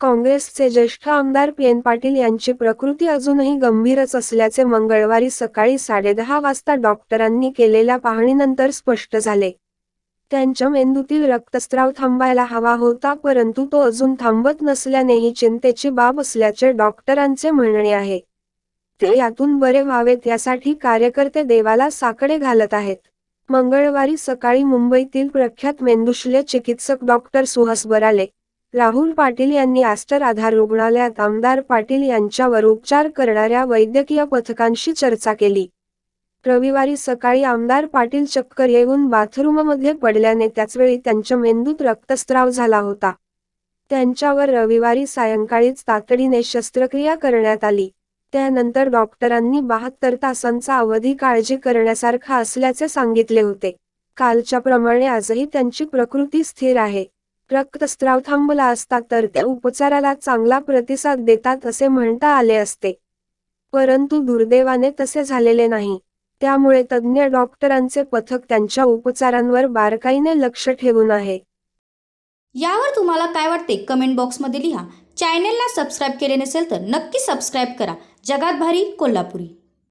काँग्रेसचे ज्येष्ठ आमदार पी एन पाटील यांची प्रकृती अजूनही गंभीरच असल्याचे मंगळवारी सकाळी साडेदहा वाजता डॉक्टरांनी केलेल्या पाहणीनंतर स्पष्ट झाले. त्यांच्या मेंदूतील रक्तस्राव थांबायला हवा होता परंतु तो अजून थांबत नसल्याने ही चिंतेची बाब असल्याचे डॉक्टरांचे म्हणणे आहे. ते यातून बरे व्हावेत यासाठी कार्यकर्ते देवाला साकडे घालत आहेत. मंगळवारी सकाळी मुंबईतील प्रख्यात मेंदुशल्य चिकित्सक डॉक्टर सुहास बराले राहुल पाटील यांनी आस्टर आधार रुग्णालयात आमदार पाटील यांच्यावर उपचार करणाऱ्या वैद्यकीय पथकांशी चर्चा केली. रविवारी सकाळी आमदार पाटील चक्कर येऊन बाथरूममध्ये पडल्याने त्याचवेळी त्यांच्या मेंदूत रक्तस्राव झाला होता. त्यांच्यावर रविवारी सायंकाळीच तातडीने शस्त्रक्रिया करण्यात आली. त्यानंतर डॉक्टरांनी बहात्तर तासांचा अवधी काळजी करण्यासारखा असल्याचे सांगितले होते. कालच्याप्रमाणे आजही त्यांची प्रकृती स्थिर आहे. रक्तस्त्राव थांबला असता तर त्या उपचाराला चांगला प्रतिसाद देतात असे म्हणता आले असते. परंतु दुर्दैवाने तसे झालेले नाही. त्यामुळे तज्ज्ञ डॉक्टरांचे पथक त्यांच्या उपचारांवर बारकाईने लक्ष ठेवून आहे. यावर तुम्हाला काय वाटते कमेंट बॉक्समध्ये लिहा. चॅनेलला सबस्क्राईब केले नसेल तर नक्की सबस्क्राईब करा. जगात भारी कोल्हापुरी.